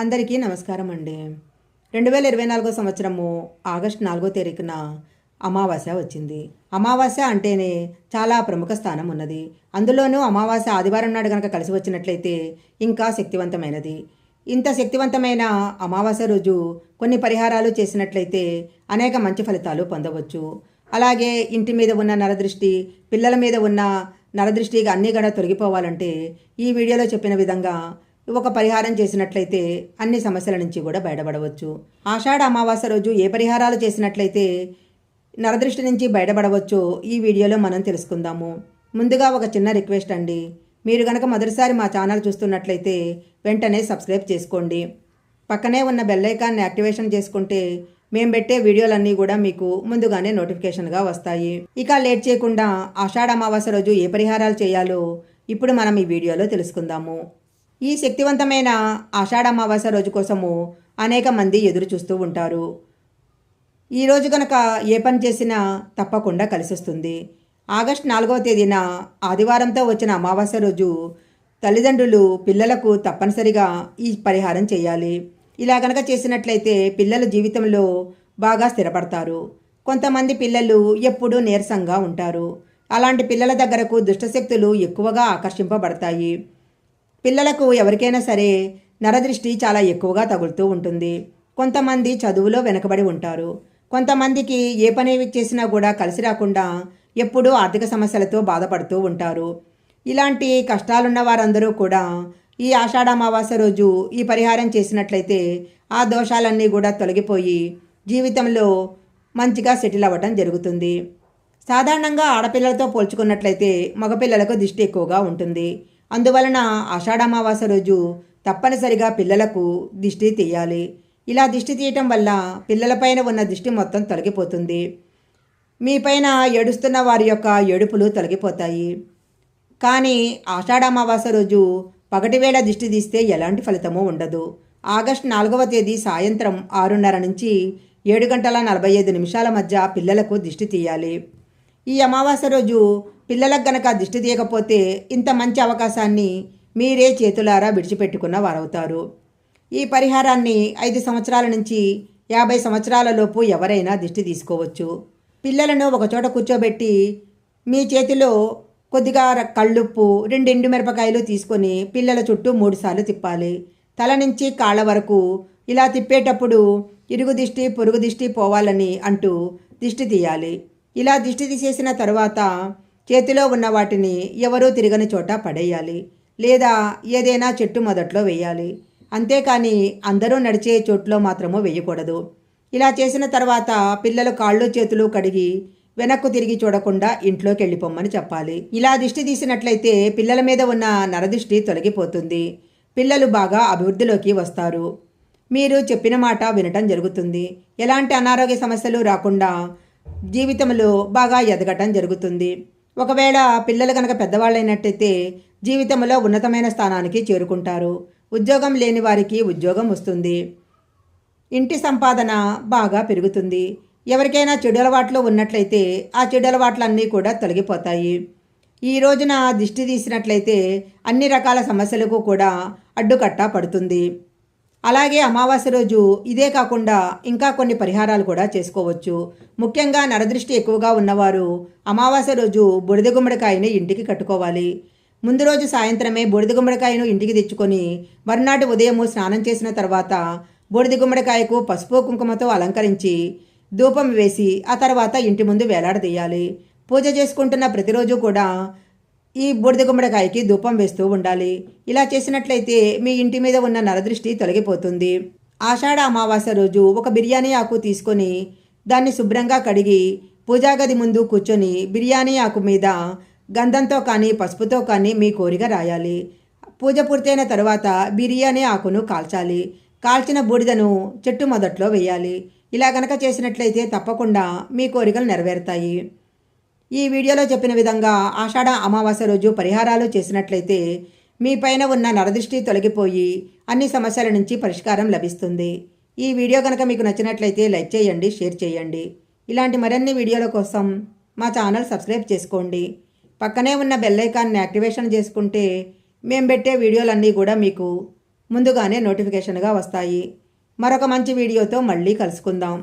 అందరికీ నమస్కారం అండి. రెండు వేల ఇరవై నాలుగో సంవత్సరము ఆగస్టు నాలుగో తేదీన అమావాస్య వచ్చింది. అమావాస్య అంటేనే చాలా ప్రముఖ స్థానం ఉన్నది. అందులోనూ అమావాస్య ఆదివారం నాడు కనుక కలిసి వచ్చినట్లయితే ఇంకా శక్తివంతమైనది. ఇంత శక్తివంతమైన అమావాస్య రోజు కొన్ని పరిహారాలు చేసినట్లయితే అనేక మంచి ఫలితాలు పొందవచ్చు. అలాగే ఇంటి మీద ఉన్న నరదృష్టి పిల్లల మీద ఉన్న నరదృష్టి అన్నీ కూడా తొలగిపోవాలంటే ఈ వీడియోలో చెప్పిన విధంగా ఒక పరిహారం చేసినట్లయితే అన్ని సమస్యల నుంచి కూడా బయటపడవచ్చు. ఆషాఢ అమావాస్య రోజు ఏ పరిహారాలు చేసినట్లయితే నరదృష్టి నుంచి బయటపడవచ్చో ఈ వీడియోలో మనం తెలుసుకుందాము. ముందుగా ఒక చిన్న రిక్వెస్ట్ అండి. మీరు గనక మొదటిసారి మా ఛానల్ చూస్తున్నట్లయితే వెంటనే సబ్స్క్రైబ్ చేసుకోండి. పక్కనే ఉన్న బెల్లైకాన్ని యాక్టివేషన్ చేసుకుంటే మేము పెట్టే వీడియోలన్నీ కూడా మీకు ముందుగానే నోటిఫికేషన్గా వస్తాయి. ఇక లేట్ చేయకుండా ఆషాఢ అమావాస్య రోజు ఏ పరిహారాలు చేయాలో ఇప్పుడు మనం ఈ వీడియోలో తెలుసుకుందాము. ఈ శక్తివంతమైన ఆషాఢమావాస అమావాస్య రోజు కోసము అనేక మంది ఎదురు చూస్తూ ఉంటారు. ఈ రోజు గనక ఏ పని చేసినా తప్పకుండా కలిసొస్తుంది. ఆగస్టు నాలుగవ తేదీన ఆదివారంతో వచ్చిన అమావాస్య రోజు తల్లిదండ్రులు పిల్లలకు తప్పనిసరిగా ఈ పరిహారం చేయాలి. ఇలా గనక చేసినట్లయితే పిల్లల జీవితంలో బాగా స్థిరపడతారు. కొంతమంది పిల్లలు ఎప్పుడూ నీరసంగా ఉంటారు. అలాంటి పిల్లల దగ్గరకు దుష్టశక్తులు ఎక్కువగా ఆకర్షింపబడతాయి. పిల్లలకు ఎవరికైనా సరే నరదృష్టి చాలా ఎక్కువగా తగులుతూ ఉంటుంది. కొంతమంది చదువులో వెనకబడి ఉంటారు. కొంతమందికి ఏ పని చేసినా కూడా కలిసి రాకుండా ఎప్పుడూ ఆర్థిక సమస్యలతో బాధపడుతూ ఉంటారు. ఇలాంటి కష్టాలున్న వారందరూ కూడా ఈ ఆషాఢ అమావాస్య రోజు ఈ పరిహారం చేసినట్లయితే ఆ దోషాలన్నీ కూడా తొలగిపోయి జీవితంలో మంచిగా సెటిల్ అవ్వటం జరుగుతుంది. సాధారణంగా ఆడపిల్లలతో పోల్చుకున్నట్లయితే మగపిల్లలకు దిష్టి ఎక్కువగా ఉంటుంది. అందువలన ఆషాఢమావాస రోజు తప్పనిసరిగా పిల్లలకు దిష్టి తీయాలి. ఇలా దిష్టి తీయటం వల్ల పిల్లలపైన ఉన్న దిష్టి మొత్తం తొలగిపోతుంది. మీపైన ఏడుస్తున్న వారి యొక్క ఏడుపులు తొలగిపోతాయి. కానీ ఆషాఢమావాస రోజు పగటివేళ దిష్టి తీస్తే ఎలాంటి ఫలితమూ ఉండదు. ఆగస్టు నాలుగవ తేదీ సాయంత్రం ఆరున్నర నుంచి ఏడు గంటల నలభై ఐదు నిమిషాల మధ్య పిల్లలకు దిష్టి తీయాలి. ఈ అమావాస్య రోజు పిల్లలకు గనక దిష్టి తీయకపోతే ఇంత మంచి అవకాశాన్ని మీరే చేతులారా విడిచిపెట్టుకున్న వారవుతారు. ఈ పరిహారాన్ని ఐదు సంవత్సరాల నుంచి యాభై సంవత్సరాల లోపు ఎవరైనా దిష్టి తీసుకోవచ్చు. పిల్లలను ఒకచోట కూర్చోబెట్టి మీ చేతిలో కొద్దిగా కళ్ళుప్పు రెండు ఎండు మిరపకాయలు తీసుకొని పిల్లల చుట్టూ మూడుసార్లు తిప్పాలి. తల నుంచి కాళ్ళ వరకు ఇలా తిప్పేటప్పుడు ఇరుగు దిష్టి పొరుగు దిష్టి పోవాలని అంటూ దిష్టి తీయాలి. ఇలా దిష్టి తీసేసిన తర్వాత చేతిలో ఉన్న వాటిని ఎవరూ తిరగని చోట పడేయాలి. లేదా ఏదైనా చెట్టు మొదట్లో వేయాలి. అంతేకాని అందరూ నడిచే చోట్లో మాత్రము వేయకూడదు. ఇలా చేసిన తర్వాత పిల్లలు కాళ్ళు చేతులు కడిగి వెనక్కు తిరిగి చూడకుండా ఇంట్లోకి వెళ్ళిపోమ్మని చెప్పాలి. ఇలా దిష్టి తీసినట్లయితే పిల్లల మీద ఉన్న నరదిష్టి తొలగిపోతుంది. పిల్లలు బాగా అభివృద్ధిలోకి వస్తారు. మీరు చెప్పిన మాట వినటం జరుగుతుంది. ఎలాంటి అనారోగ్య సమస్యలు రాకుండా జీవితంలో బాగా ఎదగటం జరుగుతుంది. ఒకవేళ పిల్లలు కనుక పెద్దవాళ్ళైనట్టయితే జీవితంలో ఉన్నతమైన స్థానానికి చేరుకుంటారు. ఉద్యోగం లేని వారికి ఉద్యోగం వస్తుంది. ఇంటి సంపాదన బాగా పెరుగుతుంది. ఎవరికైనా చెడు అలవాట్లు ఉన్నట్లయితే ఆ చెడు అలవాట్లన్నీ కూడా తొలగిపోతాయి. ఈ రోజున దిష్టి తీసినట్లయితే అన్ని రకాల సమస్యలకు కూడా అడ్డుకట్ట పడుతుంది. అలాగే అమావాస్య రోజు ఇదే కాకుండా ఇంకా కొన్ని పరిహారాలు కూడా చేసుకోవచ్చు. ముఖ్యంగా నరదృష్టి ఎక్కువగా ఉన్నవారు అమావాస్య రోజు బుడిద గుమ్మడికాయని ఇంటికి కట్టుకోవాలి. ముందు రోజు సాయంత్రమే బూడిద గుమ్మడికాయను ఇంటికి తెచ్చుకొని మర్నాటి ఉదయము స్నానం చేసిన తర్వాత బూడిద గుమ్మడికాయకు పసుపు కుంకుమతో అలంకరించి ధూపం వేసి ఆ తర్వాత ఇంటి ముందు వేలాడదీయాలి. పూజ చేసుకుంటున్న ప్రతిరోజు కూడా ఈ బూడిద గుమ్మడికాయకి ధూపం వేస్తూ ఉండాలి. ఇలా చేసినట్లయితే మీ ఇంటి మీద ఉన్న నరదృష్టి తొలగిపోతుంది. ఆషాఢ అమావాస్య రోజు ఒక బిర్యానీ ఆకు తీసుకొని దాన్ని శుభ్రంగా కడిగి పూజాగది ముందు కూర్చొని బిర్యానీ ఆకు మీద గంధంతో కానీ పసుపుతో కానీ మీ కోరిక రాయాలి. పూజ పూర్తయిన తర్వాత బిర్యానీ ఆకును కాల్చాలి. కాల్చిన బూడిదను చెట్టు మొదట్లో వేయాలి. ఇలా గనక చేసినట్లయితే తప్పకుండా మీ కోరికలు నెరవేరుతాయి. ఈ వీడియోలో చెప్పిన విధంగా ఆషాఢ అమావాస్య రోజు పరిహారాలు చేసినట్లయితే మీ పైన ఉన్న నరదృష్టి తొలగిపోయి అన్ని సమస్యల నుంచి పరిష్కారం లభిస్తుంది. ఈ వీడియో కనుక మీకు నచ్చినట్లయితే లైక్ చేయండి షేర్ చేయండి. ఇలాంటి మరిన్ని వీడియోల కోసం మా ఛానల్ సబ్స్క్రైబ్ చేసుకోండి. పక్కనే ఉన్న బెల్ ఐకాన్ని యాక్టివేషన్ చేసుకుంటే మేము పెట్టే వీడియోలన్నీ కూడా మీకు ముందుగానే నోటిఫికేషన్గా వస్తాయి. మరొక మంచి వీడియోతో మళ్ళీ కలుసుకుందాం.